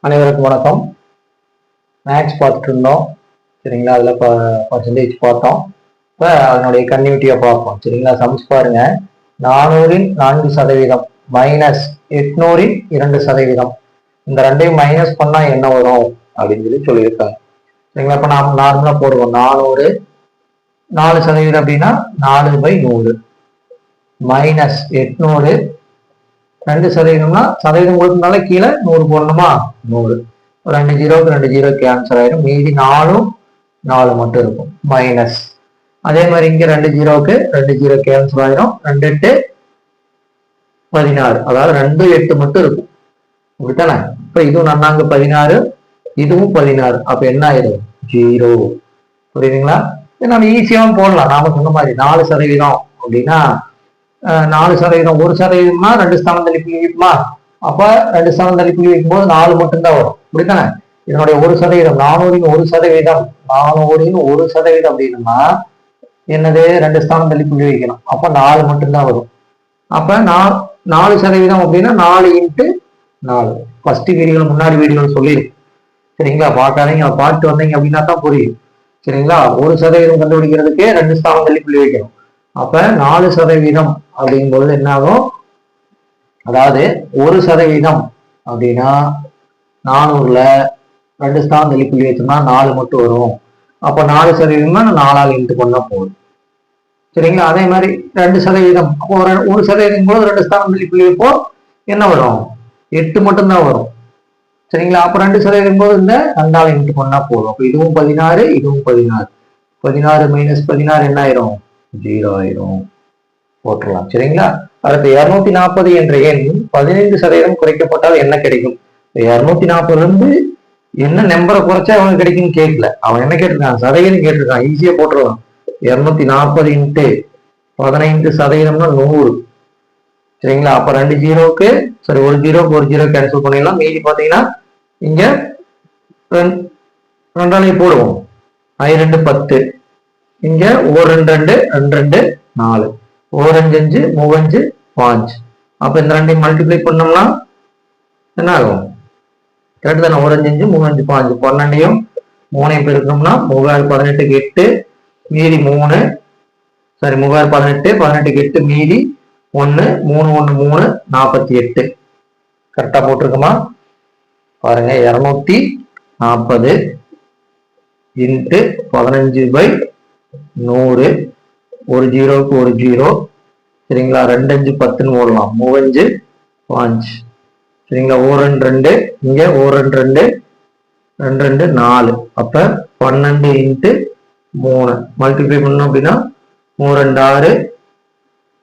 அனைவருக்கும் வணக்கம். மேக்ஸ் பார்த்துட்டு இருந்தோம் சரிங்களா? அதில் பர்சன்டேஜ் பார்த்தோம். இப்போ அதனுடைய கன்யூட்டியை பார்ப்போம். சரிங்களா? சமைச்சு பாருங்க. நானூறின் நான்கு சதவீதம் மைனஸ் எட்நூறின் இரண்டு சதவீதம். இந்த ரெண்டையும் மைனஸ் பண்ணால் என்ன வரும்? அப்படின்னு சொல்லி சொல்லியிருக்காங்க. சரிங்களா? இப்போ நாம் நார்மலாக போடுவோம். நானூறு நாலு சதவீதம் அப்படின்னா நாலு பை நூறு. மைனஸ் எட்நூறு ரெண்டு சதவீதம்னா சதவீதம் கொடுத்தனால கீழே நூறு போடணுமா? நூறு. ஒரு ரெண்டு ஜீரோக்கு ரெண்டு ஜீரோ கேன்சல் ஆயிடும். மீதி நாலும் நாலு மட்டும் இருக்கும். மைனஸ் அதே மாதிரி இங்க ரெண்டு ஜீரோக்கு ரெண்டு ஜீரோ கேன்சல் ஆயிடும் ரெண்டு எட்டு பதினாறு. அதாவது ரெண்டு எட்டு மட்டும் இருக்கும். அப்படித்தானே இப்ப இதுவும் நன்னாங்க பதினாறு இதுவும் பதினாறு. அப்ப என்ன ஆயிடும் ஜீரோ. புரியுதுங்களா? நம்ம ஈஸியாவும் போடலாம். நாம சொன்ன மாதிரி நாலு சதவீதம் அப்படின்னா நாலு சதவீதம். ஒரு சதவீதம்னா ரெண்டு ஸ்தானம் தள்ளி புள்ளி வைக்குமா அப்ப ரெண்டு ஸ்தானம் தள்ளி புள்ளி வைக்கும்போது நாலு மட்டும்தான் வரும். அப்படித்தானே இதனுடைய ஒரு சதவீதம் நானூறின் ஒரு சதவீதம். நானூறின் ஒரு சதவீதம் அப்படின்னா என்னது? ரெண்டு ஸ்தானம் தள்ளி புள்ளி வைக்கணும் அப்ப நாலு மட்டும்தான் வரும். அப்ப நான் நாலு சதவீதம் அப்படின்னா நாலு இன்ட்டு நாலு. ஃபர்ஸ்ட் வீடியோ முன்னாடி வீடியோ சொல்லிடும் சரிங்களா? பார்க்காதீங்க. பாட்டு வந்தீங்க அப்படின்னா தான் புரியும். சரிங்களா? ஒரு சதவீதம் கண்டுபிடிக்கிறதுக்கே ரெண்டு ஸ்தானம் தள்ளி புள்ளி வைக்கணும் அப்ப நாலு சதவீதம் அப்படிங்கும்போது என்ன ஆகும் அதாவது ஒரு சதவீதம் அப்படின்னா நானூறுல ரெண்டு ஸ்தானம் தள்ளி புள்ளி வச்சோம்னா நாலு மட்டும் வரும். அப்போ நாலு சதவீதம்னா நாலால் இன்ட்டு பண்ணா போதும். சரிங்களா? அதே மாதிரி ரெண்டு சதவீதம். அப்போ ஒரு ஒரு சதவீதம் போது ரெண்டு ஸ்தானம் தள்ளி வைப்போ என்ன வரும்? எட்டு மட்டும்தான் வரும். சரிங்களா? அப்போ ரெண்டு சதவீதம் போது இந்த ரெண்டால் இன்ட்டு பண்ணா போதும். அப்போ இதுவும் பதினாறு இதுவும் பதினாறு. பதினாறு மைனஸ் பதினாறு என்ன ஆயிரும்? ஜீரோ ஆயிரும். போட்டுடலாம் சரிங்களா? அடுத்து இருநூத்தி நாற்பது என்ற எண் பதினைந்து சதவீதம் குறைக்கப்பட்டால் என்ன கிடைக்கும்? இருநூத்தி நாற்பதுல இருந்து என்ன நம்பரை குறைச்சா அவனுக்கு கிடைக்கும்னு கேட்கல. அவன் என்ன கேட்டிருக்கான்? சதவீதம் கேட்டிருக்கான். ஈஸியா போட்டுருவான் இருநூத்தி நாற்பது இன்ட்டு பதினைந்து சதவீதம்னா நூறு. சரிங்களா? அப்ப ரெண்டு ஜீரோக்கு சரி ஒரு ஜீரோக்கு ஒரு ஜீரோ கேன்சல் பண்ணிடலாம். மீதி பாத்தீங்கன்னா இங்க ரெண்- ரெண்டாலையும் போடுவோம். ஐ ரெண்டு பத்து. இங்க ஒரு ரெண்டு ரெண்டு ரெண்டு ரெண்டு நாலு. ஓரஞ்சு அஞ்சு மூவஞ்சு பாஞ்சு. அப்ப இந்த ரெண்டையும் மல்டிப்ளை பண்ணோம்னா என்ன ஆகும்? கரெக்ட் தானே? ஒரு அஞ்சு மூவஞ்சு பாஞ்சு. பன்னெண்டையும் மூணையும் பெருக்கணும்னா மூவாயிரம் பதினெட்டுக்கு எட்டு மீதி மூணு. சாரி மூவாயிரம் பதினெட்டு பதினெட்டுக்கு எட்டு மீதி ஒன்று மூணு ஒன்று மூணு நாற்பத்தி எட்டு. கரெக்டாக போட்டிருக்குமா? பாருங்க இரநூத்தி நாற்பது இன்ட்டு பதினஞ்சு பை நூறு ஒரு ஜீரோவுக்கு ஒரு ஜீரோ. சரிங்களா? ரெண்டு அஞ்சு பத்துன்னு ஓடலாம் மூவஞ்சு பாஞ்சு. சரிங்களா? ஓ ரெண்டு ரெண்டு. இங்க ஓ ரெண்டு ரெண்டு. ரெண்டு ரெண்டு நாலு. அப்ப பன்னெண்டு இன்ட்டு மூணு. மல்டிப்ளை பண்ணோம் அப்படின்னா மூணு ரெண்டு ஆறு.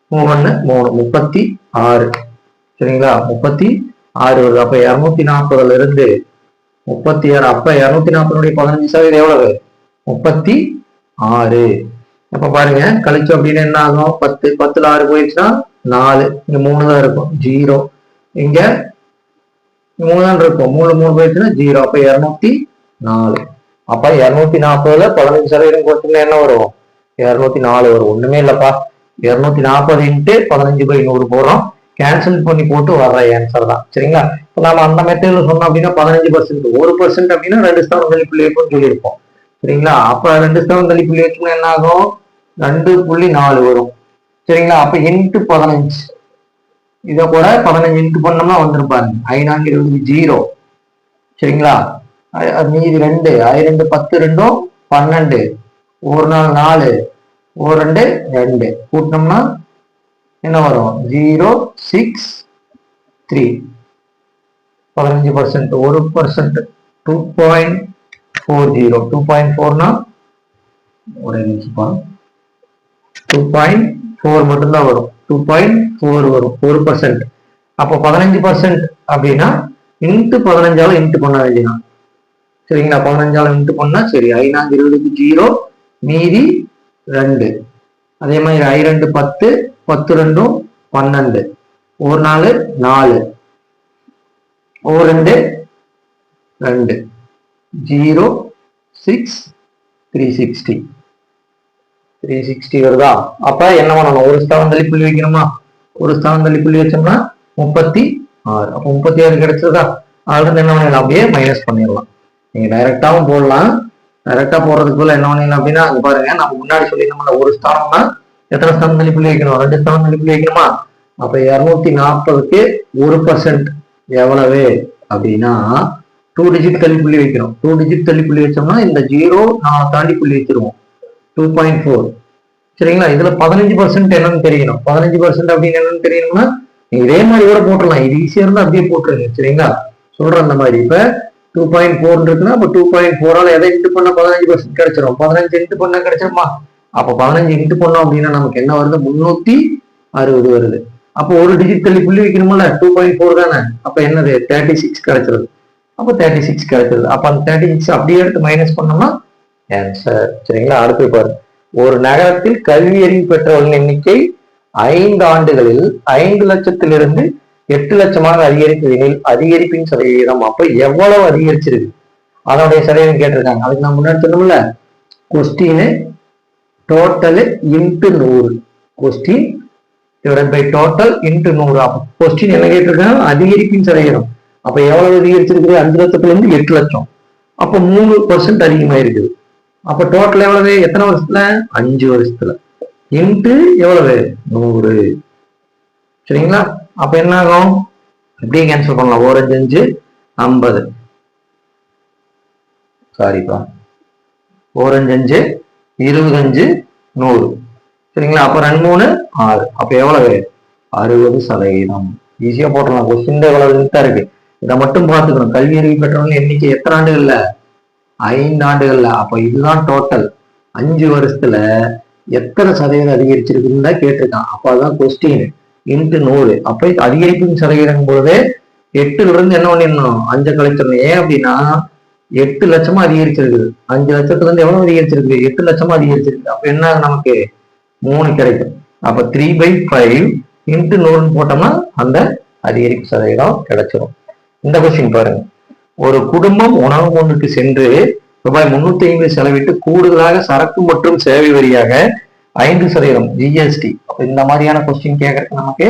மூணு மூணு. முப்பத்தி ஆறு. சரிங்களா? முப்பத்தி ஆறு வருது. அப்ப இருநூத்தி நாற்பதுல இருந்து முப்பத்தி ஆறு. அப்ப இருநூத்தி நாற்பதுடைய பதினஞ்சு சதவீதம் எவ்வளவு? முப்பத்தி ஆறு. அப்ப பாருங்க கழிச்சோம் அப்படின்னா என்ன ஆகும்? பத்து. பத்துல ஆறு போயிடுச்சுன்னா நாலு. இங்க மூணு தான் இருக்கும். ஜீரோ. இங்க மூணு தான் இருக்கும். மூணு மூணு போயிடுச்சுன்னா ஜீரோ. அப்ப இருநூத்தி நாலு. அப்ப இருநூத்தி நாற்பதுல பதினஞ்சு சதவீதம் கொடுத்தீங்கன்னா என்ன வரும்? இருநூத்தி நாலு வரும். ஒண்ணுமே இல்லப்பா. இருநூத்தி நாற்பது இன்ட்டு பதினஞ்சு பை நூறு போறோம் கேன்சல் பண்ணி போட்டு வர்ற ஆன்சர் தான். சரிங்களா? இப்போ நாம அந்த மெத்தட்ல சொன்னோம் அப்படின்னா பதினஞ்சு பர்சன்ட் ஒரு பர்சன்ட் அப்படின்னா ரெண்டு ஸ்தானம் தள்ளி புள்ளி சொல்லியிருப்போம். சரிங்களா? அப்ப ரெண்டு ஸ்தானம் தள்ளி புள்ளி வச்சோம்னா என்ன ஆகும் ரெண்டு புள்ளி நாலு வரும். சரிங்களா? அப்ப இன்ட்டு பதினஞ்சு. இதை கூட பதினஞ்சு இன்ட்டு பண்ணோம்னா வந்துருப்பாருங்க ஐநான்கு இருபது ஜீரோ சரிங்களா? அது மீதி ரெண்டு. ஐ ரெண்டு பத்து ரெண்டும் பன்னெண்டு. ஒரு நாள் நாலு. ஒரு ரெண்டு ரெண்டு. கூட்டினோம்னா என்ன வரும்? ஜீரோ சிக்ஸ் த்ரீ பதினஞ்சு பர்சன்ட் ஒரு percent two point four zero two point ஃபோர்னா ஒரு நிமிஷம் டூ பாயிண்ட் ஃபோர் மட்டும்தான் வரும். டூ பாயிண்ட் ஃபோர் வரும். ஒரு பர்சன்ட் அப்போ பதினஞ்சு பர்சன்ட் அப்படின்னா இன்ட்டு பதினஞ்சாலும் இன்ட்டு பண்ண வேண்டியதான் சரிங்களா? பதினஞ்சாலும் இன்ட்டு பண்ணா சரி. ஐநாங்க இருபதுக்கு ஜீரோ மீதி ரெண்டு. அதே மாதிரி ஐ ரெண்டு பத்து பத்து ரெண்டும் பன்னெண்டு. ஒரு நாலு நாலு. ஒரு ரெண்டு ரெண்டு. Zero six three sixty. Three sixty வருதா? அப்ப என்ன பண்ணணும்? ஒரு ஸ்தானம் தள்ளி புள்ளி வைக்கணுமா? ஒரு ஸ்தானம் தள்ளி புள்ளி வச்சோம்னா முப்பத்தி ஆறு. அப்போ முப்பத்தி ஆறு கிடைச்சதா அதுல என்ன பண்ணலாம் அப்படியே மைனஸ் பண்ணிடலாம். நீங்க டைரக்டாவும் போடலாம். டைரக்டா போடுறதுக்குள்ள என்ன பண்ணலாம் அப்படின்னா அங்க பாருங்க நம்ம முன்னாடி சொல்லியிருந்தோம்ல ஒரு ஸ்தானம்னா எத்தனை ஸ்தானம் தள்ளி புள்ளி வைக்கணும்? ரெண்டு ஸ்தானம் தள்ளி புள்ளி வைக்கணுமா? அப்ப இருநூத்தி நாற்பதுக்கு ஒரு பர்சன்ட் எவ்வளவு? அப்படின்னா டூ டிஜிட் தள்ளி புள்ளி வைக்கிறோம் டூ டிஜிட் தள்ளி புள்ளி வச்சோம்னா இந்த ஜீரோ நான் தாண்டி புள்ளி வச்சிருவோம். டூ பாயிண்ட் ஃபோர் சரிங்களா? இதுல பதினஞ்சு பர்சன்ட் என்னன்னு தெரியணும். பதினஞ்சு பர்சன்ட் அப்படின்னு என்னன்னு தெரியணும்னா இதே மாதிரி கூட போட்டுடலாம். இது ஈஸியா இருந்தா அப்படியே போட்டுருங்க. சரிங்களா? சொல்றேன் அந்த மாதிரி. இப்ப டூ பாயிண்ட் ஃபோர் இருக்குன்னா அப்ப டூ பாயிண்ட் ஃபோரால எதை இன்ட்டு பண்ண பதினஞ்சு பர்சன்ட் கிடைச்சிரும்? பதினஞ்சு இன்ட்டு பண்ண கிடைச்சிருமா? அப்ப பதினஞ்சு இன்ட்டு பண்ணோம் அப்படின்னா நமக்கு என்ன வருது? முன்னூத்தி அறுபது வருது. அப்போ ஒரு டிஜிட் தள்ளி புள்ளி வைக்கணும்ல? டூ பாயிண்ட் ஃபோர் தானே? அப்ப என்னது? தேர்ட்டி சிக்ஸ் கிடைச்சிருது. அப்போ தேர்ட்டி சிக்ஸ் கிடைச்சது அப்போ அந்த தேர்ட்டி சிக்ஸ் அப்படியே எடுத்து மைனஸ் பண்ணோம்னா ஆன்சர் சரிங்களா? அடுத்து பாரு. ஒரு நகரத்தில் கல்வி அறிவு பெற்றவர்களின் எண்ணிக்கை ஐந்து ஆண்டுகளில் ஐந்து லட்சத்திலிருந்து எட்டு லட்சமாக அதிகரிப்பதில் அதிகரிப்பின் சதவீதம். அப்ப எவ்வளவு அதிகரிச்சிருக்கு? அதனுடைய சதவீதம் கேட்டிருக்காங்க. அதுக்கு நான் முன்னாடி சொன்னோம்ல கொஸ்டின் டோட்டல் இன்ட்டு நூறு. Question divide by total into நூறு. அப்போ கொஸ்டின் என்ன கேட்டிருக்காங்க? அதிகரிப்பின் சதவீதம். அப்ப எவ்வளவு அதிகரிச்சிருக்குது அஞ்சு லட்சத்துல இருந்து எட்டு லட்சம். அப்ப மூணு பர்சன்ட் அதிகமா இருக்குது. அப்ப டோட்டல் எவ்வளவு? எத்தனை வருஷத்துல? அஞ்சு வருஷத்துல. இன்ட்டு எவ்வளவு? நூறு. சரிங்களா? அப்ப என்ன ஆகும்? அப்படியே கேன்சல் பண்ணலாம். ஒரு அஞ்சு ஐம்பது. சாரிப்பா ஓரஞ்சு அஞ்சு இருபத்தஞ்சு நூறு. சரிங்களா? அப்ப ரெண்டு மூணு ஆறு. அப்ப எவ்வளவு? அறுபது சதவீதம். ஈஸியா போட்டுடலாம். கொஸ்டின் எவ்வளவு தான் இருக்கு? இதை மட்டும் பார்த்துக்கணும். கல்வி அறிவு பெற்றவங்க எண்ணிக்கை எத்தனை ஆண்டுகள்ல? ஐந்து ஆண்டுகள்ல. அப்ப இதுதான் டோட்டல் அஞ்சு வருஷத்துல எத்தனை சதவீதம் அதிகரிச்சிருக்குன்னு தான் கேட்டிருக்கான். அப்ப அதான் கொஸ்டின் இன்ட்டு நூறு. அப்ப அதிகரிக்கும் சதவீதம் பொழுது எட்டுல இருந்து என்ன பண்ணிடணும்? அஞ்சு கழிச்சிடணும். ஏன் அப்படின்னா எட்டு லட்சமா அதிகரிச்சிருக்குது. அஞ்சு லட்சத்துல இருந்து எவ்வளவு அதிகரிச்சிருக்கு எட்டு லட்சமா அதிகரிச்சிருக்கு அப்ப என்ன நமக்கு? மூணு கிடைக்கும். அப்ப த்ரீ பை ஃபைவ் இன்ட்டு நூறுன்னு போட்டோம்னா அந்த அதிகரிப்பு சதவீதம் கிடைச்சிரும். இந்த கொஸ்டின் பாருங்க. ஒரு குடும்பம் உணவு ஒன்றுக்கு சென்று ரூபாய் முன்னூத்தி ஐம்பது செலவிட்டு கூடுதலாக சரக்கு மற்றும் சேவை வரியாக ஐந்து சதவீதம் ஜிஎஸ்டி இந்த மாதிரியான கொஸ்டின் கேட்கறதுக்கு நமக்கு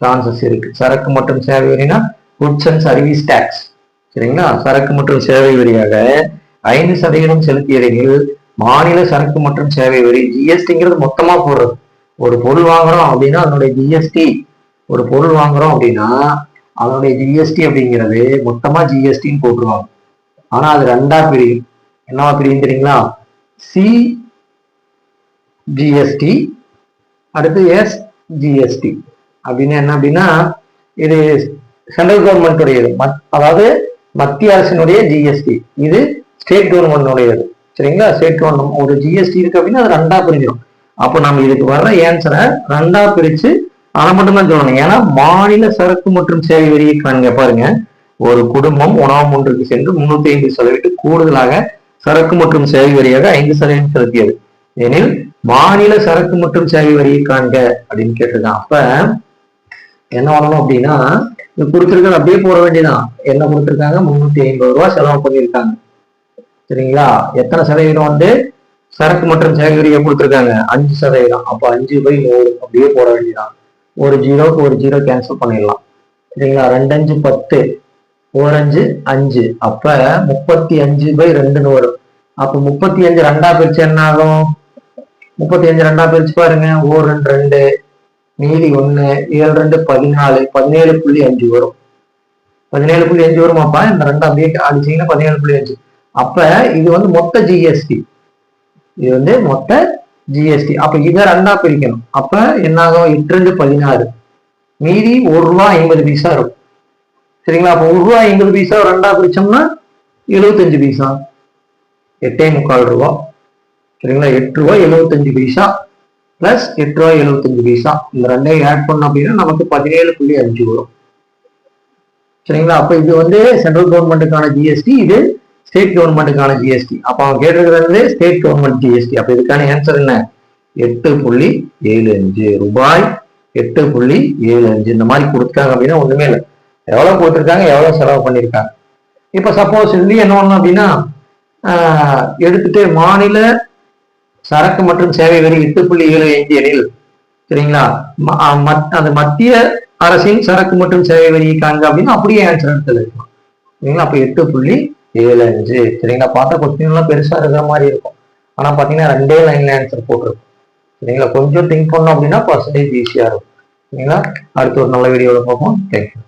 சான்சஸ் இருக்கு. சரக்கு மற்றும் சேவை வரினா குட்ஸ் அண்ட் சர்வீஸ் டேக்ஸ் சரிங்களா? சரக்கு மற்றும் சேவை வரியாக ஐந்து சதவீதம் செலுத்தியதில் மாநில சரக்கு மற்றும் சேவை வரி ஜிஎஸ்டிங்கிறது மொத்தமா போடுறது. ஒரு பொருள் வாங்குறோம் அப்படின்னா அதனுடைய ஜிஎஸ்டி ஒரு பொருள் வாங்குறோம் அப்படின்னா அதனுடைய ஜிஎஸ்டி அப்படிங்கிறது மொத்தமா ஜிஎஸ்டின்னு போட்டுருவாங்க. ஆனா அது ரெண்டா பிரியும் என்னவா பிரியும் தெரியுங்களா? சி ஜிஎஸ்டி அடுத்து எஸ் ஜிஎஸ்டி அப்படின்னு என்ன அப்படின்னா இது சென்ட்ரல் கவர்மெண்ட் உடையது. அதாவது மத்திய அரசினுடைய ஜிஎஸ்டி இது ஸ்டேட் கவர்மெண்ட் சரிங்களா? ஸ்டேட் கவர்மெண்ட் ஒரு ஜிஎஸ்டி இருக்கு அப்படின்னா அது ரெண்டா பிரிஞ்சிடும் அப்போ நம்ம இதுக்கு வர்ற ஏன்சரை ரெண்டா பிரிச்சு அதை மட்டும்தான் சொல்லணும். ஏன்னா மாநில சரக்கு மற்றும் சேவை வரியை காண்க பாருங்க. ஒரு குடும்பம் உணவு ஒன்றுக்கு சென்று முன்னூத்தி ஐந்து சதவீதம் கூடுதலாக சரக்கு மற்றும் சேவை வரியாக ஐந்து சதவீதம் செலுத்தியது. எனில் மாநில சரக்கு மற்றும் சேவை வரியை காண்க அப்படின்னு கேட்டிருக்கான். அப்ப என்ன பண்ணணும் அப்படின்னா இது கொடுத்துருக்கிறது அப்படியே போட வேண்டியதான் என்ன கொடுத்துருக்காங்க? முன்னூத்தி ஐம்பது ரூபாய் செலவு பண்ணியிருக்காங்க. சரிங்களா? எத்தனை சதவீதம் வந்து சரக்கு மற்றும் சேவை வரியை கொடுத்துருக்காங்க? அஞ்சு சதவீதம். அப்ப அஞ்சு பை நூறு அப்படியே போட வேண்டியதான் ஒரு ஜீரோக்கு ஒரு ஜீரோ கேன்சல் பண்ணிடலாம். சரிங்களா? ரெண்டு அஞ்சு பத்து ஓரஞ்சு அஞ்சு அப்ப முப்பத்தி அஞ்சு பை ரெண்டுன்னு வரும் அப்ப முப்பத்தி அஞ்சு ரெண்டா பிரிச்சு என்ன ஆகும்? முப்பத்தி அஞ்சு ரெண்டா பிரிச்சு பாருங்க. ஓர் ரெண்டு ரெண்டு மீதி ஒண்ணு ஏழு ரெண்டு பதினாலு. பதினேழு புள்ளி அஞ்சு வரும். பதினேழு புள்ளி அஞ்சு வருமாப்பா இந்த ரெண்டு அப்படியே அடிச்சீங்கன்னா பதினேழு புள்ளி அஞ்சு. அப்ப இது வந்து மொத்த ஜிஎஸ்டி இது வந்து மொத்த ஜிஎஸ்டி அப்ப இதை ரெண்டா பிரிக்கணும். அப்ப என்ன ஆகும் எட்டு ரெண்டு பதினாறு. மீதி ஒரு ரூபா ஐம்பது பைசா இருக்கும் சரிங்களா? அப்ப ஒரு ரூபா ஐம்பது பைசா ரெண்டா பிரிச்சோம்னா எழுபத்தஞ்சு பைசா. எட்டே முக்கால் ரூபா. சரிங்களா? எட்டு ரூபா எழுபத்தஞ்சு பைசா பிளஸ் எட்டு ரூபாய் எழுபத்தஞ்சு பைசா. இந்த ரெண்டையும் ஆட் பண்ணோம் அப்படின்னா நமக்கு பதினேழு புள்ளி அஞ்சு வரும். சரிங்களா? அப்ப இது வந்து சென்ட்ரல் கவர்மெண்ட்டுக்கான ஜிஎஸ்டி இது ஸ்டேட் கவர்மெண்ட்டுக்கான ஜிஎஸ்டி அப்ப அவன் கேட்டிருக்கிறது ஸ்டேட் கவர்மெண்ட் ஜிஎஸ்டி அப்ப இதுக்கான ஆன்சர் என்ன? எட்டு புள்ளி ஏழு அஞ்சு ரூபாய். எட்டு புள்ளி ஏழு அஞ்சு. இந்த மாதிரி கொடுத்துருக்காங்க அப்படின்னா ஒண்ணுமே இல்லை. எவ்வளவு கொடுத்துருக்காங்க எவ்வளவு செலவு பண்ணியிருக்காங்க? இப்ப சப்போஸ் இதுலயும் என்ன பண்ணணும் அப்படின்னா எடுத்துட்டு மாநில சரக்கு மற்றும் சேவை வரி எட்டு புள்ளி ஏழு அஞ்சு எனில் சரிங்களா? அந்த மத்திய அரசின் சரக்கு மற்றும் சேவை வரி காண்க அப்படின்னா அப்படியே ஆன்சர் எடுத்து இருக்கும் சரிங்களா? அப்ப எட்டு புள்ளி ஏழு அஞ்சு சரிங்களா? பார்த்த கொஸ்டின்லாம் பெருசா இருக்கிற மாதிரி இருக்கும். ஆனா பாத்தீங்கன்னா ரெண்டே லைன்ல ஆன்சர் போட்டிருக்கும். சரிங்களா? கொஞ்சம் திங்க் பண்ணோம் அப்படின்னா பர்சன்டேஜ் ஈஸியா இருக்கும். சரிங்களா? அடுத்து ஒரு நல்ல வீடியோவில் பார்ப்போம். தேங்க்யூ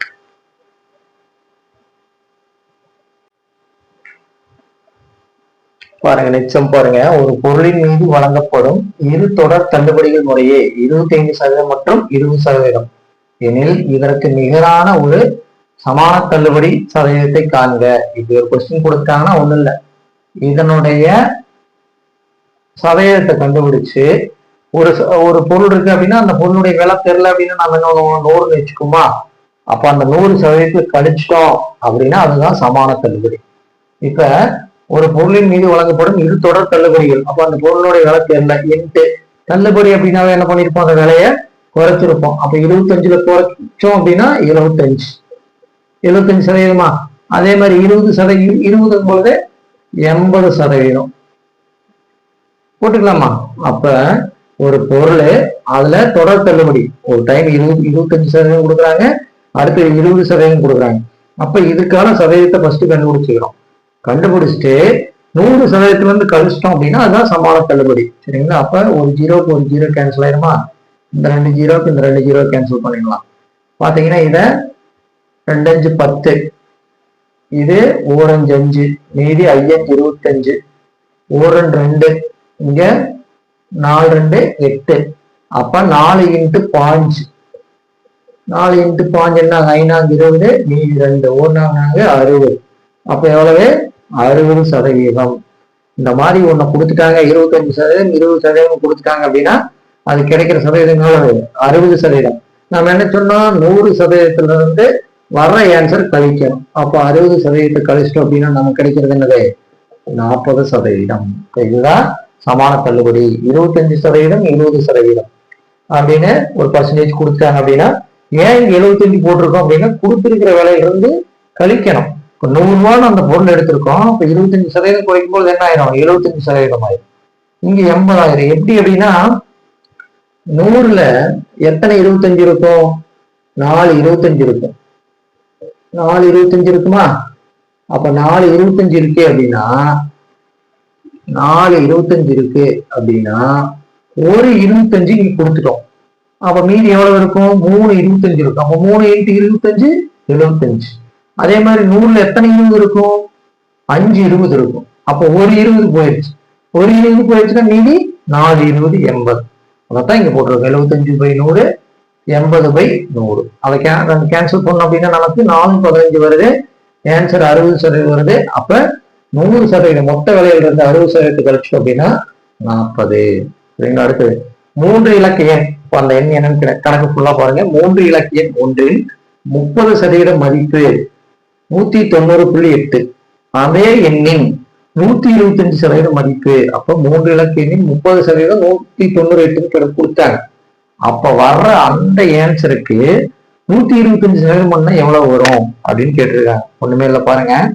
பாருங்க நிச்சயம் பாருங்க. ஒரு பொருளின் மீது வழங்கப்படும் இரு தொடர் தள்ளுபடிகள் முறையே இருபத்தி ஐந்து சதவீதம் மற்றும் இருபது சதவீதம். எனில் இதற்கு நிகரான ஒரு சமான தள்ளுபடி சதவீதத்தை காண்க. இது ஒரு கொஸ்டின் கொடுத்தாங்கன்னா ஒண்ணும் இல்லை. இதனுடைய சதவீதத்தை கண்டுபிடிச்சு ஒரு ச- ஒரு பொருள் இருக்கு அப்படின்னா அந்த பொருளுடைய விலை தெரியல அப்படின்னா நம்ம என்ன பண்ணுவோம்? நூறுன்னு வச்சுக்குமா அப்ப அந்த நூறு சதவீதத்தை கழிச்சிட்டோம் அப்படின்னா அதுதான் சமான தள்ளுபடி. இப்ப ஒரு பொருளின் மீது வழங்கப்படும் இரு தொடர் தள்ளுபடிகள். அப்ப அந்த பொருளுடைய விலை தெரியல. எட்டு தள்ளுபடி அப்படின்னாவே என்ன பண்ணிருப்போம்? அந்த விலையை குறைச்சிருப்போம். அப்ப இருபத்தஞ்சுல குறைச்சோம் அப்படின்னா இருபத்தஞ்சு. எழுபத்தஞ்சு சதவீதமா? அதே மாதிரி இருபது சதவீதம் இருபது பொழுது எண்பது சதவீதம். போட்டுக்கலாமா? அப்ப ஒரு பொருள் அதுல தொடர் தள்ளுபடி. ஒரு டைம் இருபது இருபத்தஞ்சு சதவீதம் கொடுக்குறாங்க அடுத்து இருபது சதவீதம் கொடுக்குறாங்க. அப்ப இதுக்கான சதவீதத்தை ஃபர்ஸ்ட் கண்டுபிடிச்சுக்கிறோம். கண்டுபிடிச்சிட்டு நூறு சதவீதத்துல இருந்து கழிச்சிட்டோம் அப்படின்னா அதுதான் சமான தள்ளுபடி. சரிங்களா? அப்ப ஒரு ஜீரோக்கு ஒரு ஜீரோ கேன்சல் ஆயிருமா? இந்த ரெண்டு ஜீரோக்கு இந்த ரெண்டு ஜீரோ கேன்சல் பண்ணிடலாம். பாத்தீங்கன்னா இத ரெண்டு அஞ்சு பத்து. இது ஓரஞ்சு அஞ்சு மீதி ஐயஞ்சு இருபத்தஞ்சு. ஓரன் ரெண்டு இங்க நாலு ரெண்டு எட்டு. அப்ப நாலு இன்ட்டு பாஞ்சு. நாலு இன்ட்டு பாஞ்சு என்ன ஐநாங்க இருபது மீதி ரெண்டு. ஓர்னாங்க அறுபது. அப்ப எவ்வளவு? அறுபது சதவீதம். இந்த மாதிரி ஒண்ணு கொடுத்துட்டாங்க இருபத்தஞ்சு சதவீதம் இருபது சதவீதம் கொடுத்துட்டாங்க அப்படின்னா அது கிடைக்கிற சதவீதம் எவ்வளவு? அறுபது சதவீதம். நம்ம என்ன சொன்னோம்? நூறு சதவீதத்துல இருந்து வர்ற ஆன்சர் கழிக்கணும் அப்போ அறுபது சதவீதத்தை கழிச்சிட்டோம் அப்படின்னா நமக்கு கிடைக்கிறது என்னது? நாற்பது சதவீதம். இதுதான் சமான தள்ளுபடி. இருபத்தஞ்சு சதவீதம் இருபது சதவீதம். அப்படின்னு ஒரு பர்சன்டேஜ் கொடுத்தாங்க அப்படின்னா ஏன் இங்க எழுபத்தஞ்சு போட்டிருக்கோம் அப்படின்னா கொடுத்துருக்கிற விலையிலிருந்து கழிக்கணும். இப்போ நூறுரூவான்னு அந்த பொருள் எடுத்திருக்கோம். இப்போ இருபத்தஞ்சு சதவீதம் குறைக்கும் போது என்ன ஆயிரும்? எழுபத்தஞ்சு சதவீதம் ஆயிரும். இங்க எண்பதாயிரம். எப்படி அப்படின்னா நூறுல எத்தனை இருபத்தஞ்சு இருக்கும்? நாலு இருபத்தஞ்சு இருக்கும். நாலு இருபத்தஞ்சு இருக்குமா? அப்ப நாலு இருபத்தஞ்சு இருக்கு அப்படின்னா நாலு இருபத்தஞ்சு இருக்கு அப்படின்னா ஒரு இருபத்தஞ்சு இங்க கொடுத்துட்டோம். அப்ப மீதி எவ்வளவு இருக்கும்? மூணு இருபத்தஞ்சு இருக்கும். அப்ப மூணு இன்ட்டு இருபத்தஞ்சு எழுபத்தஞ்சு. அதே மாதிரி நூறுல எத்தனை இருபது இருக்கும்? அஞ்சு இருபது இருக்கும். அப்போ ஒரு இருபது போயிடுச்சு ஒரு இருபது போயிடுச்சுன்னா மீதி நாலு இருபது எண்பது. அதான் இங்க போட்டிருக்கோம். எழுபத்தஞ்சு பை நூறு எண்பது பை நூறு. அதை கேன்சல் பண்ணோம் அப்படின்னா நமக்கு நாலு பதினஞ்சு வருது. ஆன்சர் அறுபது சதவீதம் வருது. அப்ப நூறு சதவீதம் மொத்த விலையில இருந்து அறுபது சதவீதத்தை கழிச்சோம் அப்படின்னா நாற்பது. சரிங்களா? அடுத்தது மூன்று இலக்க எண். இப்ப அந்த எண் என்னன்னு கணக்கு- கணக்கு ஃபுல்லா பாருங்க. மூன்று இலக்க எண் ஒன்றில் முப்பது சதவீத மதிப்பு நூத்தி தொண்ணூறு புள்ளி எட்டு. அதே எண்ணின் நூத்தி இருபத்தி அஞ்சு சதவீத மதிப்பு. அப்ப மூன்று இலக்க எண்ணின் முப்பது சதவீதம் நூத்தி தொண்ணூறு எட்டுன்னு கொடுத்தாங்க. அப்ப வர்ற அந்த ஏன்சருக்கு நூத்தி இருபத்தஞ்சு சதவீதம் பண்ணா எவ்வளவு வரும் அப்படின்னு கேட்டிருக்காங்க. ஒண்ணுமே இல்லை பாருங்க.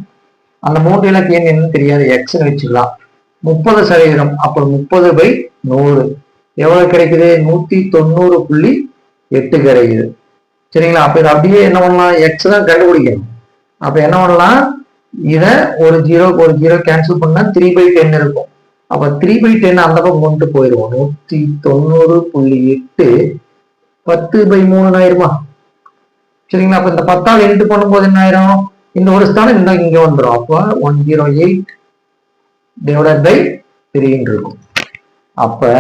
அந்த மூன்று இலக்கு எண் என்னன்னு தெரியாது. எக்ஸ்னு வச்சுக்கலாம். முப்பது சதவீதம். அப்ப முப்பது பை நூறு. எவ்வளவு கிடைக்குது? நூத்தி தொண்ணூறு புள்ளி எட்டு கிடைக்குது. சரிங்களா? அப்ப இது அப்படியே என்ன பண்ணலாம்? எக்ஸ் தான் கண்டுபிடிக்கணும். அப்ப என்ன பண்ணலாம்? இத ஒரு ஜீரோ ஒரு ஜீரோ கேன்சல் பண்ணா த்ரீ பை டென் இருக்கும். அப்ப த்ரீ பை டென் அந்த பக்கம் கொண்டு போயிடுவோம் நூத்தி தொண்ணூறு புள்ளி எட்டு பத்து பை மூணு ஆயிருமா? சரிங்களா? அப்ப இந்த பத்தால் எட்டு பண்ணும்போது என்ன ஆயிரும்? இந்த ஒரு ஸ்தானம் இந்த இங்க வந்துடும் அப்போ one zero eight divide by த்ரீன்னு இருக்கும். அப்ப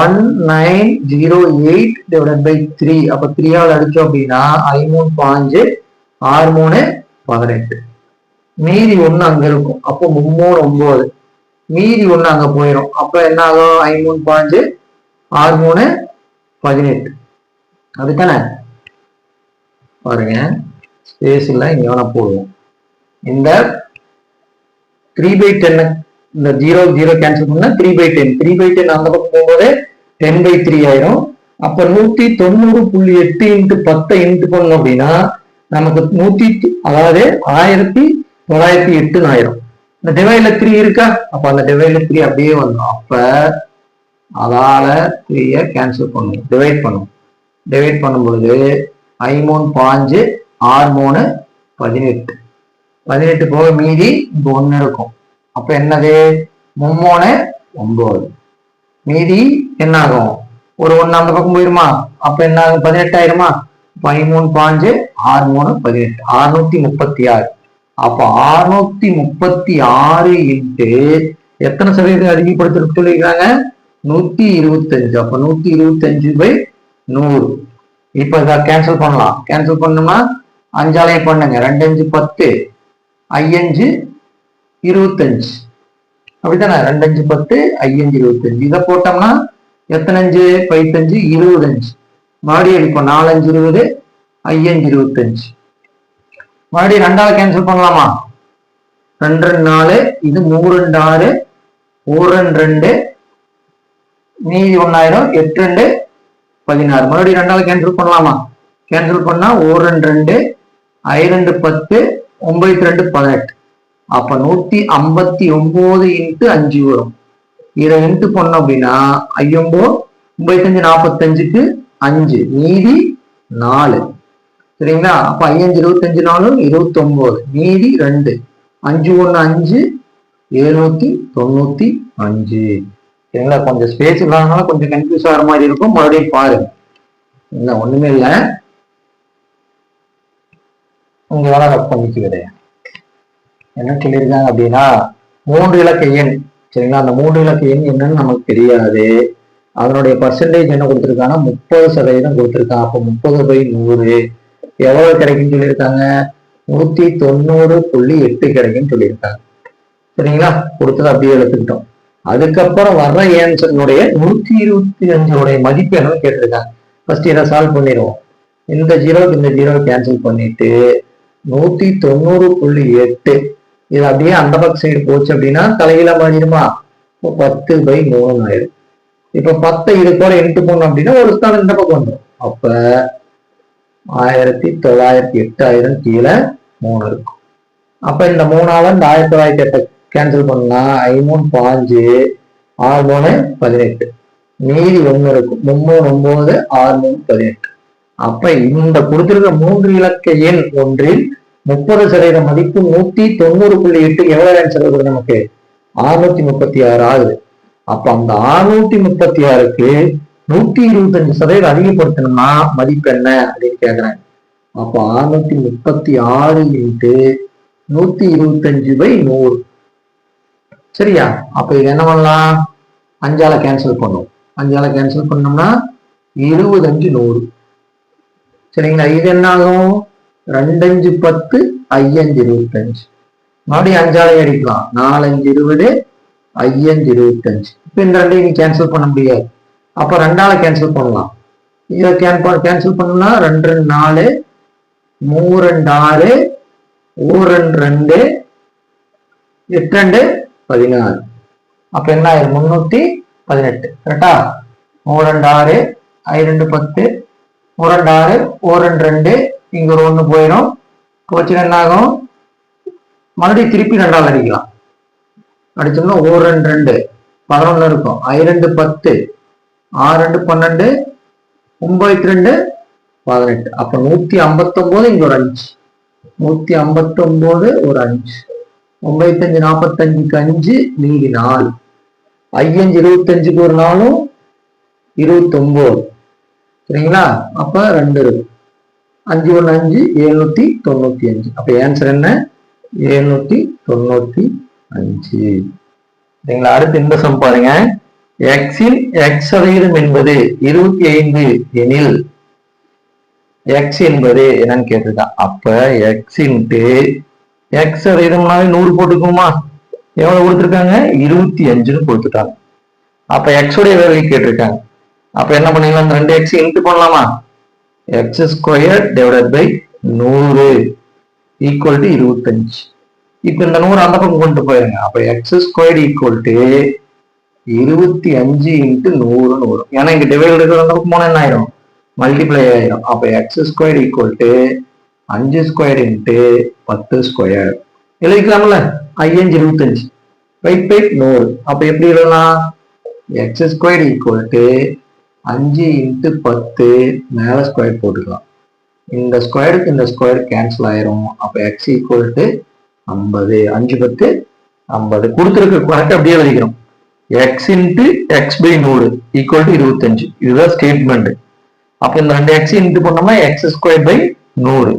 one nine zero eight divide by three அப்ப த்ரீயால் அடிச்சோம் அப்படின்னா ஐமூணு பாஞ்சு ஆறு மூணு பதினெட்டு. மீதி ஒண்ணு அங்க இருக்கும். அப்போ மும்மூணு ஒன்பது மீதி ஒன்று அங்கே போயிடும் அப்போ என்ன ஆகும் ஐமூணு பாஞ்சு ஆறு மூணு பதினெட்டு. அதுதானே? பாருங்க. ஸ்பேஸ் இல்லை வேணால் வேணா போடுவோம். இந்த த்ரீ பை டென்னு இந்த ஜீரோ ஜீரோ கேன்சல் பண்ணா three by ten three by ten அந்த பக்கம் போகும்போது டென் பை த்ரீ ஆயிரும். அப்ப நூத்தி தொண்ணூறு புள்ளி எட்டு இன்ட்டு பத்தை இன்ட்டு பண்ணோம் அப்படின்னா நமக்கு நூத்தி அதாவது ஆயிரத்தி தொள்ளாயிரத்தி எட்டுன்னு ஆயிரும். இந்த டிவைட்ல த்ரீ இருக்கா? அப்ப அந்த டிவைட்ல த்ரீ அப்படியே வந்துடும் அப்ப அதால த்ரீய கேன்சல் பண்ணும். டிவைட் பண்ணும். டிவைட் பண்ணும்பொழுது ஐ மூணு பாஞ்சு ஆறு மூணு பதினெட்டு. பதினெட்டு போக மீதி இங்க ஒன்று இருக்கும். அப்ப என்னது? மும்மூணு ஒன்பது. மீதி என்ன ஆகும் ஒரு ஒண்ணு அந்த பக்கம் போயிருமா? அப்ப என்ன ஆகும் பதினெட்டு ஆயிருமா பதிமூணு பாஞ்சு ஆறு மூணு பதினெட்டு. அறுநூத்தி முப்பத்தி ஆறு. அப்ப அறுநூத்தி முப்பத்தி ஆறு இன்ட்டு எத்தனை சதவீதம் அதிகப்படுத்த சொல்லியிருக்காங்க? நூத்தி இருபத்தஞ்சு. அப்ப நூத்தி இருபத்தஞ்சு பை நூறு. இப்ப இதை கேன்சல் பண்ணலாம். கேன்சல் பண்ணுமா அஞ்சாலையும் பண்ணுங்க. ரெண்டு அஞ்சு பத்து. ஐயஞ்சு இருபத்தஞ்சு. அப்படித்தானே? ரெண்டு அஞ்சு பத்து ஐயஞ்சு இருபத்தஞ்சு. இதை போட்டோம்னா எத்தனை அஞ்சு? பைத்தஞ்சு இருபத்தஞ்சு மறுபடியும் அடிப்போம் நாலஞ்சு இருபது ஐயஞ்சு இருபத்தஞ்சு. மறுபடியும் ரெண்டாவது கேன்சல் பண்ணலாமா? ரெண்டு ரெண்டு நாலு. இது மூணு ரெண்டு ஆறு. ஒரு ரெண்டு ரெண்டு. மீதி ஒன்னாயிரம் எட்டு ரெண்டு பதினாறு. மறுபடியும் ரெண்டாவது கேன்சல் பண்ணலாமா? கேன்சல் பண்ணா ஒரு ரெண்டு ரெண்டு. ஐ ரெண்டு பத்து. ஒன்பது ரெண்டு பதினெட்டு. அப்ப நூத்தி ஐம்பத்தி ஒன்பது இன்ட்டு அஞ்சு வரும். இதை இன்ட்டு பண்ணோம் அப்படின்னா ஐயம்போ ஒன்பத்தஞ்சு நாற்பத்தஞ்சுக்கு அஞ்சு. மீதி நாலு. சரிங்களா? அப்ப ஐயஞ்சு இருபத்தஞ்சு நாலும் இருபத்தி ஒன்பது மீதி ரெண்டு. அஞ்சு ஒண்ணு அஞ்சு. எழுநூத்தி தொண்ணூத்தி அஞ்சு. சரிங்களா? கொஞ்சம் ஸ்பேஸ் இல்லாதனால கொஞ்சம் கன்ஃபியூஸ் ஆகிற மாதிரி இருக்கும். மறுபடியும் பாருங்க. இல்லை ஒண்ணுமே இல்லை. உங்க வேலை ரப் என்ன சொல்லியிருக்காங்க அப்படின்னா மூன்று இலக்க எண். சரிங்களா? அந்த மூன்று இலக்க எண் என்னன்னு நமக்கு தெரியாது. அதனுடைய பர்சன்டேஜ் என்ன கொடுத்துருக்காங்கன்னா முப்பது சதவீதம் கொடுத்துருக்கான் அப்போ முப்பது பை நூறு. எவ்வளவு கிடைக்குன்னு சொல்லியிருக்காங்க? நூத்தி தொண்ணூறு புள்ளி எட்டு கிடைக்குன்னு சொல்லியிருக்காங்க. சரிங்களா? கொடுத்தது அப்படியே எடுத்துக்கிட்டோம். அதுக்கப்புறம் வர்ற ஏன்சனுடைய நூத்தி இருபத்தி அஞ்சோடைய மதிப்பு என்னன்னு கேட்டிருக்காங்க. ஃபர்ஸ்ட் இதை சால்வ் பண்ணிடுவோம். இந்த ஜீரோக்கு இந்த ஜீரோ கேன்சல் பண்ணிட்டு நூத்தி தொண்ணூறு புள்ளி எட்டு. இது அப்படியே அந்த பக்கம் சைடு போச்சு அப்படின்னா தலையில மாறிடுமா? இப்போ பத்து பை மூணு ஆயிரும் இப்ப பத்தை இது கூட எட்டு போனோம் அப்படின்னா ஒரு ஸ்தானம் இந்த பக்கம் வந்துடும் அப்ப ஆயிரத்தி தொள்ளாயிரத்தி எட்டாயிரம் கீழே மூணு இருக்கும். அப்ப இந்த மூணாவது இந்த ஆயிரத்தி தொள்ளாயிரத்தி எட்டை கேன்சல் பண்ணா ஐமூணு பாஞ்சு ஆறு மூணு பதினெட்டு. மீதி ஒண்ணு இருக்கும். மும்மூணு ஒன்பது ஆறு மூணு பதினெட்டு. அப்ப இந்த கொடுத்திருக்க மூன்று இலக்க எண் ஒன்றில் முப்பது சதவீத மதிப்பு நூத்தி தொண்ணூறு புள்ளி எட்டு எவ்வளவு செலவு நமக்கு? அறுநூத்தி முப்பத்தி ஆறு ஆகுது. அப்ப அந்த அறுநூத்தி முப்பத்தி ஆறுக்கு நூத்தி இருபத்தஞ்சு சதவீதம் அதிகப்படுத்தணும்னா மதிப்பு என்ன அப்படின்னு கேக்குறேன். அப்போ அறுநூத்தி முப்பத்தி ஆறு இன்ட்டு நூத்தி இருபத்தஞ்சு பை நூறு. சரியா? அப்ப இது என்ன பண்ணலாம்? அஞ்சால கேன்சல் பண்ணும். அஞ்சால கேன்சல் பண்ணோம்னா இருபது அஞ்சு நூறு. சரிங்களா? இது என்ன ஆகும் ரெண்டஞ்சு பத்து ஐயஞ்சு இருபத்தஞ்சு. மறுபடியும் அஞ்சாலை அடிக்கலாம் நாலஞ்சு இருபது ஐயஞ்சு இருபத்தஞ்சு. இப்போ இந்த ரெண்டையும் கேன்சல் பண்ண முடியாது. அப்போ ரெண்டால கேன்சல் பண்ணலாம். இதை கேன் கேன்சல் பண்ணா ரெண்டு ரெண்டு நாலு மூணு ரெண்டு ஆறு ஊர் ரெண்டு ரெண்டு எட்டு ரெண்டு பதினாறு. அப்போ என்ன ஆயிரும்? முந்நூற்றி பதினெட்டு. கரெக்டா மூணு ரெண்டு ஆறு ஐ ரெண்டு பத்து. ஒரு ரெண்டு ஆறு ஓ ரெண்டு ரெண்டு. இங்கே ஒரு ஒன்று போயிடும் போச்சுன்னா என்ன ஆகும்? மறுபடியும் திருப்பி ரெண்டாவது அடிக்கலாம். அடிச்சோம்னா ஒரு ரெண்டு ரெண்டு. பதினொன்று இருக்கும். ஐ ரெண்டு பத்து. ஆறு ரெண்டு பன்னெண்டு ஒன்பது ரெண்டு பதினெட்டு. அப்ப நூத்தி ஐம்பத்தொன்பது இங்க ஒரு அஞ்சு. நூத்தி ஐம்பத்தொன்பது ஒரு அஞ்சு. ஒன்பத்தஞ்சு நாற்பத்தஞ்சுக்கு அஞ்சு மீதி நாலு. ஐயஞ்சு இருபத்தஞ்சுக்கு ஒரு நாளும் இருபத்தொம்போது. சரிங்களா? அப்ப ரெண்டு இருக்கும் அஞ்சு ஒன்று அஞ்சு எழுநூத்தி தொண்ணூத்தி அஞ்சு. அப்ப ஆன்சர் என்ன? எழுநூத்தி தொண்ணூத்தி அஞ்சு. சரிங்களா? அடுத்து இந்த சம் பாருங்க. எக்ஸில் எக்ஸ் சதவீதம் என்பது இருபத்தி ஐந்து எனில் எக்ஸ் என்பது என்னன்னு கேட்டிருக்கான் அப்ப எக்ஸ் இன்ட்டு எக்ஸ் சதவீதம்னாவே நூறு போட்டுக்குமா எவ்வளவு கொடுத்துருக்காங்க? இருபத்தி அஞ்சுன்னு கொடுத்துட்டாங்க. அப்ப எக்ஸ் உடைய வேலையை கேட்டிருக்காங்க. அப்ப என்ன பண்ணிடலாம்? ரெண்டு எக்ஸ் இன்ட்டு பண்ணலாமா? எக்ஸ் ஸ்கொயர் டிவைடட் பை நூறு ஈக்குவல் டு இருபத்தஞ்சு. இப்ப இந்த நூறு அந்த பக்கம் கொண்டு போயிருங்க. அப்ப எக்ஸ் ஸ்கொயர் ஈக்குவல் டு இருபத்தி அஞ்சு இன்ட்டு நூறுன்னு வரும். ஏன்னா இங்க டிவைட் இருக்கிற அந்த என்ன ஆயிரும்? மல்டிப்ளை ஆயிரும். அப்ப எக்ஸ் ஸ்கொயர் ஈக்குவல் டு அஞ்சு ஸ்கொயர் இன்ட்டு பத்து ஸ்கொயர் எழுதிக்கலாம்ல? ஐயஞ்சு இருபத்தஞ்சு. பைப் பைப் நூறு. அப்ப எப்படி எழுதலாம்? எக்ஸ் ஸ்கொயர் ஈக்குவல் டு அஞ்சு இன்ட்டு பத்து மேல ஸ்கொயர் போட்டுக்கலாம். இந்த ஸ்கொயருக்கு இந்த ஸ்கொயர் கேன்சல் ஆயிரும். அப்ப எக்ஸ் ஈக்குவல் டு ஐம்பது. அஞ்சு பத்து ஐம்பது. கொடுத்துருக்க கணக்கு அப்படியே எழுதிக்கிறோம். எக்ஸ் இன்ட்டு எக்ஸ் பை நூறு ஈக்குவல் டு இருபத்தஞ்சு. இதுதான் ஸ்டேட்மெண்ட் அப்போ இந்த ரெண்டு எக்ஸ் இன்ட்டு பண்ணோம்னா எக்ஸ் ஸ்கொயர் பை நூறு.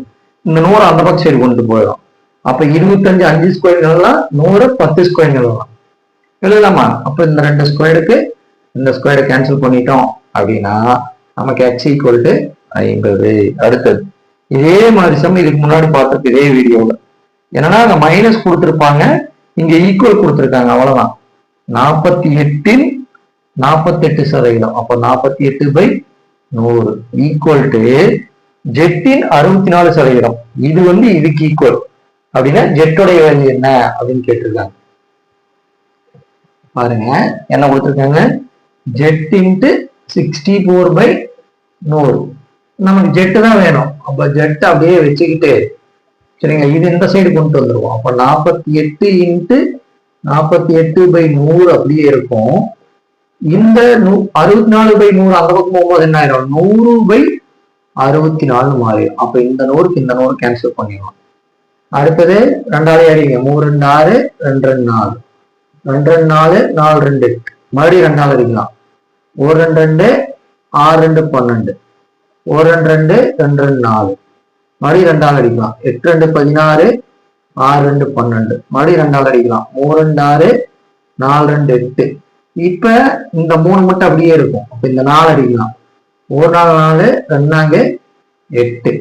இந்த நூறு அந்த பக்கம் சைடு கொண்டு போயிடும். அப்போ இருபத்தஞ்சு அஞ்சு ஸ்கொயர் எழுதலாம். நூறு பத்து ஸ்கொயர் எழுதலாம். எழுதலாமா? அப்போ இந்த ரெண்டு ஸ்கொயருக்கு இந்த ஸ்கொயரை கேன்சல் பண்ணிட்டோம் அப்படின்னா நமக்கு எக்ஸ் ஈக்குவல் டு ஐம்பது. அடுத்தது. இதே மாதிரி சம் இதுக்கு முன்னாடி பார்த்துருக்கு இதே வீடியோவில் என்னன்னா அங்க மைனஸ் கொடுத்துருப்பாங்க. இங்கே ஈக்குவல் கொடுத்துருக்காங்க. அவ்வளோதான் நாற்பத்தி எட்டின் நாற்பத்தெட்டு சதவீதம். அப்போ நாற்பத்தி எட்டு பை நூறு. ஈக்குவல் டு ஜெட்டின் அறுபத்தி நாலு சதவீதம். இது வந்து இதுக்கு ஈக்குவல் அப்படின்னா ஜெட்டோடைய வேல்யூ என்ன அப்படின்னு கேட்டிருக்காங்க. பாருங்க என்ன கொடுத்துருக்காங்க? Z into sixty four by நூறு. நமக்கு ஜெட்டு தான் வேணும். அப்ப ஜெட் அப்படியே வச்சுக்கிட்டு சரிங்க இது இந்த சைடு கொண்டு வந்துருவோம். அப்ப நாற்பத்தி எட்டு இன்ட்டு நாற்பத்தி எட்டு பை நூறு அப்படியே இருக்கும். இந்த நூ அறுபத்தி நாலு பை நூறு அந்த பக்கம் போகும்போது என்ன ஆயிடும் நூறு பை அறுபத்தி நாலு மாறிடும். அப்ப இந்த நூறுக்கு இந்த நூறு கேன்சல் பண்ணிடலாம் அடுத்தது ரெண்டாவது அடிங்க மூணு ரெண்டு ஆறு ரெண்டு ரெண்டு நாலு. ரெண்டு ரெண்டு நாலு நாலு ரெண்டு எட்டு. மறுபடியும் ரெண்டாவது அடிக்கலாம் ஒரு ரெண்டு ரெண்டு ஆறு ரெண்டு பன்னெண்டு. ஒரு ரெண்டு ரெண்டு ரெண்டு ரெண்டு நாலு. மறுபடியும் ரெண்டாவது அடிக்கலாம். எட்டு ரெண்டு பதினாறு ஆறு ரெண்டு பன்னெண்டு. மறுபடியும் ரெண்டாவது அடிக்கலாம். மூணு ரெண்டு ஆறு நாலு ரெண்டு எட்டு. இப்ப இந்த மூணு மட்டும் அப்படியே இருக்கும். அப்ப இந்த நாலு அடிக்கலாம். ஒரு நாலு நாலு ரெண்டாங்க எட்டு.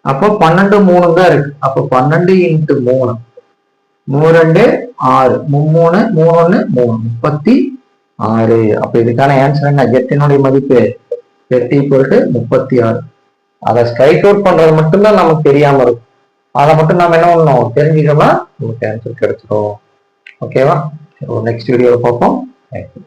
அப்போ பன்னெண்டு மூணு தான் இருக்கு. அப்போ பன்னெண்டு இன்ட்டு மூணு. மூணு ரெண்டு ஆறு. மும்மூணு மூணு ஒன்று மூணு. முப்பத்தி ஆறு. அப்போ இதுக்கான ஆன்சர் என்ன? எட்டினுடைய மதிப்பு ஜெட் பொருட்டு முப்பத்தி ஆறு. அதை ஸ்ட்ரைக் அவுட் பண்றது மட்டும்தான் நமக்கு தெரியாம இருக்கும். அதை மட்டும் நம்ம என்ன பண்ணணும்? தெரிஞ்சுக்கணும்னா நமக்கு ஆன்சர் கிடைச்சிடும் ஓகேவா நெக்ஸ்ட் வீடியோவில் பார்ப்போம். தேங்க்யூ